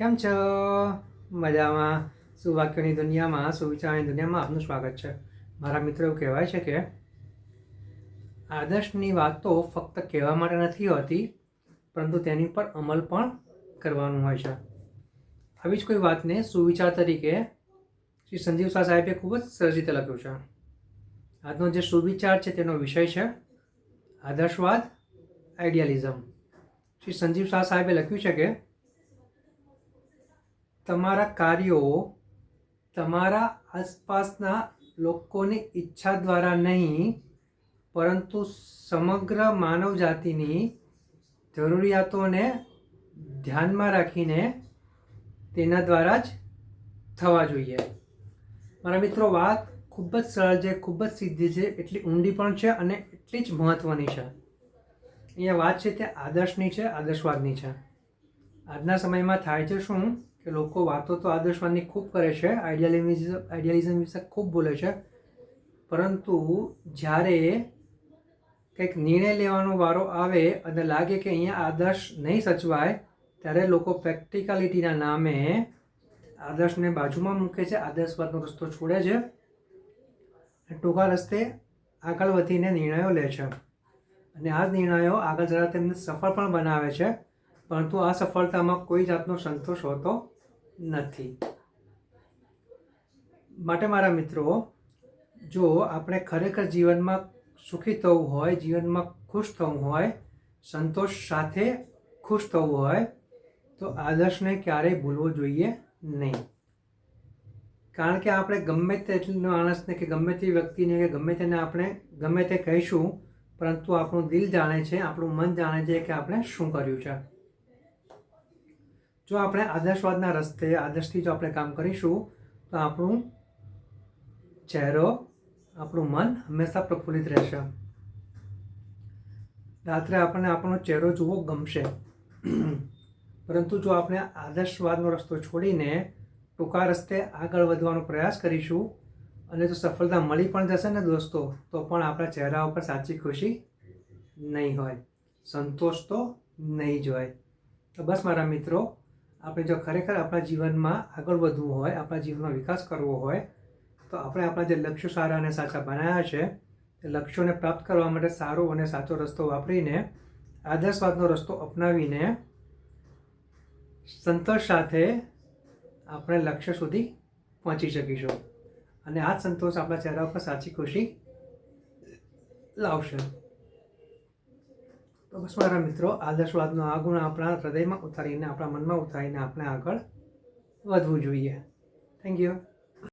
કેમ છો? મજામાં. સુવાક્યની દુનિયામાં, સુવિચારની દુનિયામાં આપનું સ્વાગત છે. મારા મિત્રો એવું કહેવાય છે કે આદર્શની વાતો ફક્ત કહેવા માટે નથી હોતી, પરંતુ તેની પર અમલ પણ કરવાનું હોય છે. આવી જ કોઈ વાતને સુવિચાર તરીકે શ્રી સંજીવ શાહ સાહેબે ખૂબ જ સરસ રીતે લખ્યું છે. આજનો જે સુવિચાર છે તેનો વિષય છે આદર્શવાદ, આઈડિયાલિઝમ. શ્રી સંજીવ શાહ સાહેબે લખ્યું છે કે તમારા કાર્યો તમારા આસપાસના લોકોની ઈચ્છા દ્વારા નહીં, પરંતુ સમગ્ર માનવજાતિની જરૂરિયાતોને ધ્યાનમાં રાખીને તેના દ્વારા જ થવા જોઈએ. મારા મિત્રો, વાત ખૂબ જ સરળ છે, ખૂબ જ સીધી છે, એટલી ઊંડી પણ છે અને એટલી જ મહત્ત્વની છે. અહીંયા વાત છે તે આદર્શની છે, આદર્શવાદની છે. આજના સમયમાં થાય છે શું? કે લોકો વાતો તો આદર્શવાદની ખૂબ કરે છે આઈડિયાલિઝમ આઈડિયાલિઝમ વિશે ખૂબ બોલે છે. પરંતુ જ્યારે કંઈક નિર્ણય લેવાનો વારો આવે અને લાગે કે અહીંયા આદર્શ નહીં સચવાય, ત્યારે લોકો પ્રેક્ટિકાલિટીના નામે આદર્શને બાજુમાં મૂકે છે, આદર્શવાદનો રસ્તો છોડે છે ટૂંકા રસ્તે આગળ વધીને નિર્ણયો લે છે. અને આ જ નિર્ણયો આગળ જતા તેમને સફળ પણ બનાવે છે. પરંતુ આ સફળતામાં કોઈ જાતનો સંતોષ હોતો નથી. માટે મારા મિત્રો, જો આપણે ખરેખર જીવનમાં સુખી થવું હોય, જીવનમાં ખુશ થવું હોય, સંતોષ સાથે ખુશ થવું હોય, તો આદર્શને ક્યારેય ભૂલવો જોઈએ નહીં. કારણ કે આપણે ગમે તેટલી માણસને કે ગમે તે વ્યક્તિને કે ગમે તેને આપણે ગમે તે કહીશું, પરંતુ આપણું દિલ જાણે છે, આપણું મન જાણે છે કે આપણે શું કર્યું છે. જો આપણે આદર્શવાદના રસ્તે, આદર્શથી જો આપણે કામ કરીશું, તો આપણું ચહેરો, આપણું મન હંમેશા પ્રફુલ્લિત રહેશે. રાત્રે આપણને આપણો ચહેરો જોવો ગમશે. પરંતુ જો આપણે આદર્શવાદનો રસ્તો છોડીને ટૂંકા રસ્તે આગળ વધવાનો પ્રયાસ કરીશું અને જો સફળતા મળી પણ જશે ને દોસ્તો, તો પણ આપણા ચહેરા ઉપર સાચી ખુશી નહીં હોય, સંતોષ તો નહીં જ હોય. તો બસ મારા મિત્રો આપણે જો ખરેખર આપણા જીવનમાં આગળ વધવું હોય, આપણા જીવનનો વિકાસ કરવો હોય, તો આપણે આપણા જે લક્ષ્યો સારા અને સાચા બનાવ્યા છે, એ લક્ષ્યોને પ્રાપ્ત કરવા માટે સારો અને સાચો રસ્તો વાપરીને, આદર્શવાદનો રસ્તો અપનાવીને, સંતોષ સાથે આપણે લક્ષ્ય સુધી પહોંચી શકીશું. અને આ સંતોષ આપણા ચહેરા ઉપર સાચી ખુશી લાવશે. તો બસ મારા મિત્રો, આદર્શવાદનો આ ગુણ આપણા હૃદયમાં ઉતારીને, આપણા મનમાં ઉતારીને આપણે આગળ વધવું જોઈએ. Thank you